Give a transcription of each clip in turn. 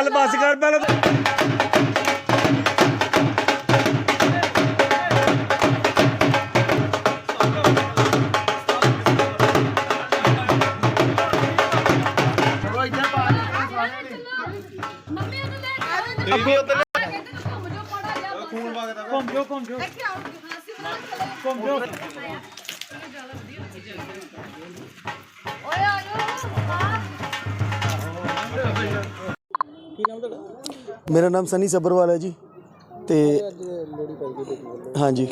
ਬੱਸ ਕਰ ਪਹਿਲਾਂ ਮੰਮੀ ਉਹਨੂੰ ਲੈ ਕੇ ਅੱਗੇ ਉੱਧਰ ਘੁੰਮ ਜਾਓ ਪੜਾ ਜਾ ਖੂਨ ਵਗਦਾ ਘੁੰਮ ਜਾਓ ਘੁੰਮ ਜਾਓ ਇੱਥੇ ਆਓ ਹਾਸੀ ਮਜ਼ਾਕ ਘੁੰਮ ਜਾਓ ਓਏ ਆਇਓ ਮੇਰਾ ਨਾਮ ਸਨੀ ਸੱਭਰਵਾਲ ਹੈ ਜੀ। ਤੇ ਹਾਂਜੀ।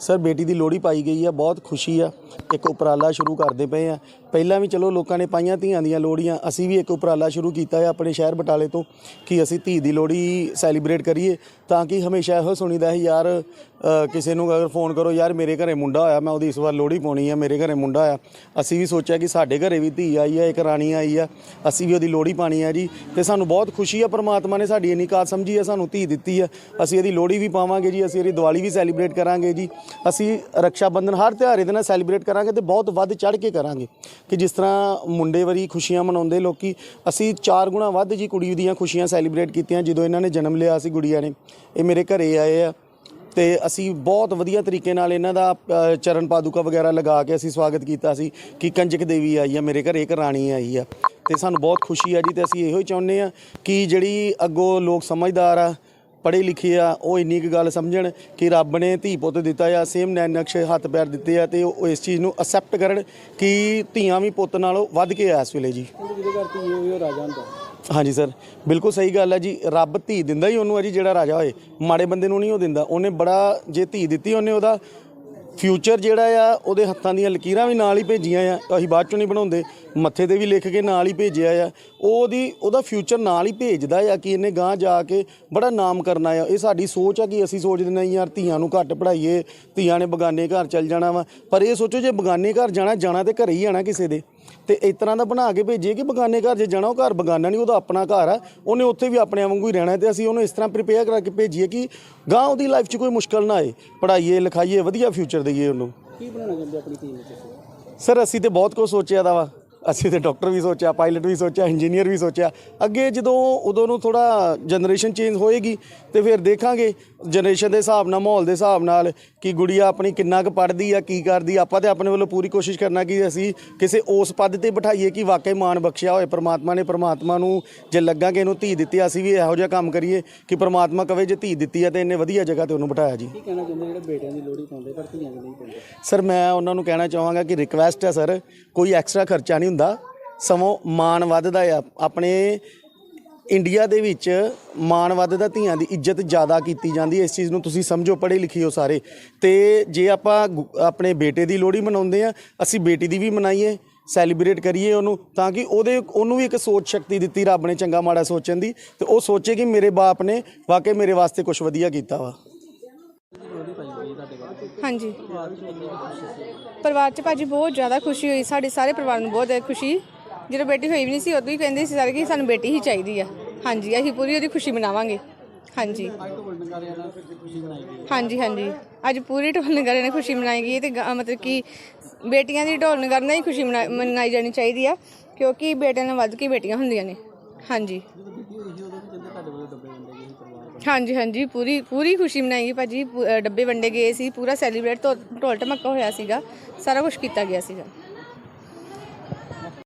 ਸਰ, ਬੇਟੀ ਦੀ ਲੋਹੜੀ ਪਾਈ ਗਈ ਆ, ਬਹੁਤ ਖੁਸ਼ੀ ਆ। ਇੱਕ ਉਪਰਾਲਾ ਸ਼ੁਰੂ ਕਰਦੇ ਪਏ ਆ। ਪਹਿਲਾਂ ਵੀ ਚਲੋ ਲੋਕਾਂ ਨੇ ਪਾਈਆਂ ਧੀਆਂ ਦੀਆਂ ਲੋਹੜੀਆਂ, ਅਸੀਂ ਵੀ ਇੱਕ ਉਪਰਾਲਾ ਸ਼ੁਰੂ ਕੀਤਾ ਹੈ ਆਪਣੇ ਸ਼ਹਿਰ ਬਟਾਲੇ ਤੋਂ ਕਿ ਅਸੀਂ ਧੀ ਦੀ ਲੋਹੜੀ ਸੈਲੀਬ੍ਰੇਟ ਕਰੀਏ। ਤਾਂ ਕਿ ਹਮੇਸ਼ਾ ਇਹੋ ਸੁਣੀਦਾ ਹੈ ਯਾਰ ਕਿਸੇ ਨੂੰ ਅਗਰ ਫੋਨ ਕਰੋ, ਯਾਰ, ਮੇਰੇ ਘਰੇ ਮੁੰਡਾ ਹੋਇਆ, ਮੈਂ ਉਹਦੀ ਇਸ ਵਾਰ ਲੋਹੜੀ ਪਾਉਣੀ ਆ, ਮੇਰੇ ਘਰੇ ਮੁੰਡਾ ਹੋਇਆ। ਅਸੀਂ ਵੀ ਸੋਚਿਆ ਕਿ ਸਾਡੇ ਘਰੇ ਵੀ ਧੀ ਆਈ ਆ, ਇੱਕ ਰਾਣੀ ਆਈ ਆ, ਅਸੀਂ ਵੀ ਉਹਦੀ ਲੋਹੜੀ ਪਾਣੀ ਆ ਜੀ। ਤੇ ਸਾਨੂੰ ਬਹੁਤ ਖੁਸ਼ੀ ਆ, ਪ੍ਰਮਾਤਮਾ ਨੇ ਸਾਡੀ ਇੰਨੀ ਕਾਤ ਸਮਝੀ ਆ, ਸਾਨੂੰ ਧੀ ਦਿੱਤੀ ਆ। ਅਸੀਂ ਇਹਦੀ ਲੋਹੜੀ ਵੀ ਪਾਵਾਂਗੇ ਜੀ, ਅਸੀਂ ਇਹਦੀ ਦੀਵਾਲੀ ਵੀ ਸੈਲੀਬ੍ਰੇਟ ਕਰਾਂਗੇ ਜੀ। ਅਸੀਂ ਰੱਖਿਆ ਬੰਧਨ ਹਰ ਤਿਉਹਾਰ ਇਹਦੇ ਨਾਲ ਸੈਲੀਬ੍ਰੇਟ ਕਰਾਂਗੇ ਤੇ ਬਹੁਤ ਵੱਧ ਚੜ ਕੇ ਕਰਾਂਗੇ ਕਿ ਜਿਸ ਤਰ੍ਹਾਂ ਮੁੰਡੇ ਵਰੀ ਖੁਸ਼ੀਆਂ ਮਨਾਉਂਦੇ ਲੋਕੀ, ਅਸੀਂ ਚਾਰ ਗੁਣਾ ਵੱਧ ਜੀ ਕੁੜੀ ਦੀਆਂ ਖੁਸ਼ੀਆਂ ਸੈਲੀਬ੍ਰੇਟ ਕੀਤੀਆਂ, ਜਦੋਂ ਇਹਨਾਂ ਨੇ ਜਨਮ ਲਿਆ ਸੀ ਗੁੜੀਆ ਨੇ। ਇਹ ਮੇਰੇ ਘਰੇ ਆਏ ਆ ਤੇ ਅਸੀਂ ਬਹੁਤ ਵਧੀਆ ਤਰੀਕੇ ਨਾਲ ਇਹਨਾਂ ਦਾ ਅ, ਚਰਨ ਪਾਦੂਕਾ ਵਗੈਰਾ ਲਗਾ ਕੇ ਅਸੀਂ ਸਵਾਗਤ ਕੀਤਾ ਸੀ ਕਿ ਕੰਜਕ ਦੇਵੀ ਆਈ ਆ ਮੇਰੇ ਘਰੇ ਇੱਕ ਰਾਣੀ ਆਈ ਆ। ਤੇ ਸਾਨੂੰ ਬਹੁਤ ਖੁਸ਼ੀ ਆ ਜੀ ਤੇ ਅਸੀਂ ਇਹੋ ਹੀ ਚਾਹੁੰਦੇ ਆ ਕਿ ਜਿਹੜੀ ਅੱਗੋਂ ਲੋਕ ਸਮਝਦਾਰ ਆ ਪੜ੍ਹੇ ਲਿਖੇ ਆ ਉਹ ਇੰਨੀ ਕੁ ਗੱਲ ਸਮਝਣ ਕਿ ਰੱਬ ਨੇ ਧੀ ਪੁੱਤ ਦਿੱਤਾ ਆ ਸੇਮ ਨੈਣ ਨਕਸ਼ੇ ਹੱਥ ਪੈਰ ਦਿੱਤੇ ਆ ਤੇ ਉਹ ਇਸ ਚੀਜ਼ ਨੂੰ ਅਸੈਪਟ ਕਰਨ ਕਿ ਧੀਆਂ ਵੀ ਪੁੱਤ ਨਾਲੋਂ ਵੱਧ ਕੇ ਆ ਇਸ ਵੇਲੇ ਜੀ। ਹਾਂਜੀ ਸਰ, ਬਿਲਕੁਲ ਸਹੀ ਗੱਲ ਹੈ ਜੀ। ਰੱਬ ਧੀ ਦਿੰਦਾ ਹੀ ਉਹਨੂੰ ਹੈ ਜੀ, ਜਿਹੜਾ ਰਾਜਾ ਹੋਏ। ਮਾੜੇ ਬੰਦੇ ਨੂੰ ਨਹੀਂ ਉਹ ਦਿੰਦਾ। ਉਹਨੇ ਬੜਾ ਜੇ ਧੀ ਦਿੱਤੀ ਉਹਨੇ ਉਹਦਾ ਫਿਊਚਰ ਜਿਹੜਾ ਆ, ਉਹਦੇ ਹੱਥਾਂ ਦੀਆਂ ਲਕੀਰਾਂ ਵੀ ਨਾਲ ਹੀ ਭੇਜੀਆਂ ਆ। ਅਸੀਂ ਬਾਅਦ ਚੋਂ ਨਹੀਂ ਬਣਾਉਂਦੇ। ਮੱਥੇ ਤੇ ਵੀ ਲਿਖ ਕੇ ਨਾਲ ਹੀ ਭੇਜਿਆ ਆ। ਉਹ ਉਹਦੀ, ਉਹਦਾ ਫਿਊਚਰ ਨਾਲ ਹੀ ਭੇਜਦਾ ਆ ਕਿ ਇਹਨੇ ਗਾਂ ਜਾ ਕੇ ਬੜਾ ਨਾਮ ਕਰਨਾ ਆ। ਇਹ ਸਾਡੀ ਸੋਚ ਆ ਕਿ ਅਸੀਂ ਸੋਚਦੇ ਨਹੀਂ ਯਾਰ ਧੀਆਂ ਨੂੰ ਘੱਟ ਪੜਾਈਏ ਧੀਆਂ ਨੇ ਬਗਾਨੇ ਘਰ ਚੱਲ ਜਾਣਾ ਵਾ। ਪਰ ਇਹ ਸੋਚੋ, ਜੇ ਬਗਾਨੇ ਘਰ ਜਾਣਾ ਜਾਣਾ ਤੇ ਘਰੇ ਹੀ ਆਣਾ ਕਿਸੇ ਦੇ। ਤੇ ਇਸ ਤਰ੍ਹਾਂ ਦਾ ਬਣਾ ਕੇ ਭੇਜੀਏ ਕਿ ਬਗਾਨੇ ਘਰ ਜੇ ਜਾਣਾ ਉਹ ਘਰ ਬਗਾਨਾ ਨਹੀਂ ਉਹਦਾ ਆਪਣਾ ਘਰ ਆ। ਉਹਨੇ ਉੱਥੇ ਵੀ ਆਪਣੇ ਵਾਂਗੂ ਹੀ ਰਹਿਣਾ ਤੇ ਅਸੀਂ ਉਹਨੂੰ ਇਸ ਤਰ੍ਹਾਂ ਪ੍ਰਿਪੇਅਰ ਕਰਾ ਕੇ ਭੇਜੀਏ ਕਿ ਗਾਂ ਉਹਦੀ ਲਾਈਫ 'ਚ ਕੋਈ ਮੁਸ਼ਕਲ ਨਾ ਆਏ। ਪੜ੍ਹਾਈਏ ਲਿਖਾਈਏ ਵਧੀਆ ਫਿਊਚਰ ਦਈਏ ਉਹਨੂੰ। ਕੀ ਬਣਾਉਣਾ ਚਾਹੁੰਦੇ ਆਪਣੀ ਟੀਮ ਵਿੱਚ ਸਰ ਅਸੀਂ ਤੇ ਬਹੁਤ ਕੁਝ ਸੋਚਿਆ ਦਾ ਵਾ। ਅਸੀਂ ਤੇ ਡਾਕਟਰ ਵੀ ਸੋਚਿਆ ਪਾਇਲਟ ਵੀ ਸੋਚਿਆ ਇੰਜੀਨੀਅਰ ਵੀ ਸੋਚਿਆ। ਅੱਗੇ ਜਦੋਂ ਉਦੋਂ ਨੂੰ ਥੋੜਾ ਜਨਰੇਸ਼ਨ ਚੇਂਜ ਹੋਏਗੀ ਤੇ ਫਿਰ ਦੇਖਾਂਗੇ ਜਨਰੇਸ਼ਨ ਦੇ ਹਿਸਾਬ ਨਾਲ ਮਾਹੌਲ ਦੇ ਹਿਸਾਬ ਨਾਲ ਕਿ ਗੁੜੀਆ ਆਪਣੀ ਕਿੰਨਾ ਕੁ ਪੜ੍ਹਦੀ ਆ ਕੀ ਕਰਦੀ। ਆਪਾਂ ਤੇ ਆਪਣੇ ਵੱਲੋਂ ਪੂਰੀ ਕੋਸ਼ਿਸ਼ ਕਰਨਾ ਕਿ ਅਸੀਂ ਕਿਸੇ ਉਸ ਪਦ ਤੇ ਬਿਠਾਈਏ ਕਿ ਵਾਕਈ ਮਾਣ ਬਖਸ਼ਿਆ ਹੋਏ। ਪ੍ਰਮਾਤਮਾ ਨੇ ਪ੍ਰਮਾਤਮਾ ਨੂੰ ਜੇ ਲੱਗਾ ਕਿ ਇਹਨੂੰ ਧੀ ਦਿੱਤੀ ਅਸੀਂ ਵੀ ਇਹੋ ਜਿਹਾ ਕੰਮ ਕਰੀਏ ਕਿ ਪ੍ਰਮਾਤਮਾ ਕਵੇ ਜੇ ਧੀ ਦਿੱਤੀ ਆ ਤੇ ਇਹਨੇ ਵਧੀਆ ਜਗ੍ਹਾ ਤੇ ਉਹਨੂੰ ਬਿਠਾਇਆ ਜੀ। ਕੀ ਕਹਿਣਾ ਚਾਹੁੰਦੇ ਜਿਹੜੇ ਬੇਟਿਆਂ ਦੀ ਲੋਹੜੀ ਪਾਉਂਦੇ ਪਰ ਧੀਆਂ ਦੀ ਨਹੀਂ ਪਾਉਂਦੇ? ਸਰ ਮੈਂ ਉਹਨਾਂ ਨੂੰ ਕਹਿਣਾ ਚਾਹਾਂਗਾ ਕਿ ਰਿਕਵੈਸਟ ਹੈ ਸਰ ਕੋਈ ਐਕਸਟਰਾ ਖਰਚਾ ਨਹੀਂ ਹੁੰਦਾ, ਸਗੋਂ ਮਾਣ ਵੱਧਦਾ ਆ। ਆਪਣੇ ਇੰਡੀਆ ਦੇ ਵਿੱਚ ਮਾਣ ਵੱਧਦਾ ਧੀਆਂ ਦੀ ਇੱਜ਼ਤ ਜ਼ਿਆਦਾ ਕੀਤੀ ਜਾਂਦੀ ਹੈ। ਇਸ ਚੀਜ਼ ਨੂੰ ਤੁਸੀਂ ਸਮਝੋ, ਪੜ੍ਹੇ ਲਿਖੇ ਹੋ ਸਾਰੇ। ਤੇ ਜੇ ਆਪਾਂ ਗੁ- ਆਪਣੇ ਬੇਟੇ ਦੀ ਲੋਹੜੀ ਮਨਾਉਂਦੇ ਆ ਅਸੀਂ ਬੇਟੀ ਦੀ ਵੀ ਮਨਾਈਏ ਸੈਲੀਬ੍ਰੇਟ ਕਰੀਏ ਉਹਨੂੰ, ਤਾਂ ਕਿ ਉਹਦੇ, ਉਹਨੂੰ ਵੀ ਇੱਕ ਸੋਚ ਸ਼ਕਤੀ ਦਿੱਤੀ ਰੱਬ ਨੇ ਚੰਗਾ ਮਾੜਾ ਸੋਚਣ ਦੀ। ਤੇ ਉਹ ਸੋਚੇ ਕਿ ਮੇਰੇ ਬਾਪ ਨੇ ਵਾਕਈ ਮੇਰੇ ਵਾਸਤੇ ਕੁਝ ਵਧੀਆ ਕੀਤਾ ਵਾ। ਹਾਂਜੀ। ਪਰਿਵਾਰ 'ਚ ਭਾਜੀ ਬਹੁਤ ਜ਼ਿਆਦਾ ਖੁਸ਼ੀ ਹੋਈ, ਸਾਡੇ ਸਾਰੇ ਪਰਿਵਾਰ ਨੂੰ ਬਹੁਤ ਜ਼ਿਆਦਾ ਖੁਸ਼ੀ। ਜਦੋਂ ਬੇਟੀ ਹੋਈ ਵੀ ਨਹੀਂ ਸੀ, ਉਦੋਂ ਹੀ ਕਹਿੰਦੇ ਸੀ ਸਾਰੇ ਕਿ ਸਾਨੂੰ ਬੇਟੀ ਹੀ ਚਾਹੀਦੀ ਆ। ਹਾਂਜੀ, ਅਸੀਂ ਪੂਰੀ ਉਹਦੀ ਖੁਸ਼ੀ ਮਨਾਵਾਂਗੇ। ਹਾਂਜੀ। ਹਾਂਜੀ ਹਾਂਜੀ। ਅੱਜ ਪੂਰੀ ਢੋਲ ਨਗਰ ਨੇ ਖੁਸ਼ੀ ਮਨਾਈ ਗਈ ਹੈ ਤੇ ਗ- ਮਤਲਬ ਕਿ ਬੇਟੀਆਂ ਦੀ ਢੋਲ ਨਗਰ ਨਾਲ ਹੀ ਖੁਸ਼ੀ ਮਨਾ- ਮਨਾਈ ਜਾਣੀ ਚਾਹੀਦੀ ਆ, ਕਿਉਂਕਿ ਬੇਟਿਆਂ ਨਾਲ ਵੱਧ ਕੇ ਬੇਟੀਆਂ ਹੁੰਦੀਆਂ ਨੇ। ਹਾਂਜੀ। ਹਾਂਜੀ ਹਾਂਜੀ ਪੂਰੀ ਪੂਰੀ ਖੁਸ਼ੀ ਮਨਾਈ ਗਈ ਭਾਜੀ। ਪੂ- ਅ, ਡੱਬੇ ਵੰਡੇ ਗਏ ਸੀ ਪੂਰਾ ਸੈਲੀਬ੍ਰੇਟ ਤੋਂ ਢੋਲ ਢਮੱਕਾ ਹੋਇਆ ਸੀਗਾ। ਸਾਰਾ ਕੁਝ ਕੀਤਾ ਗਿਆ ਸੀਗਾ।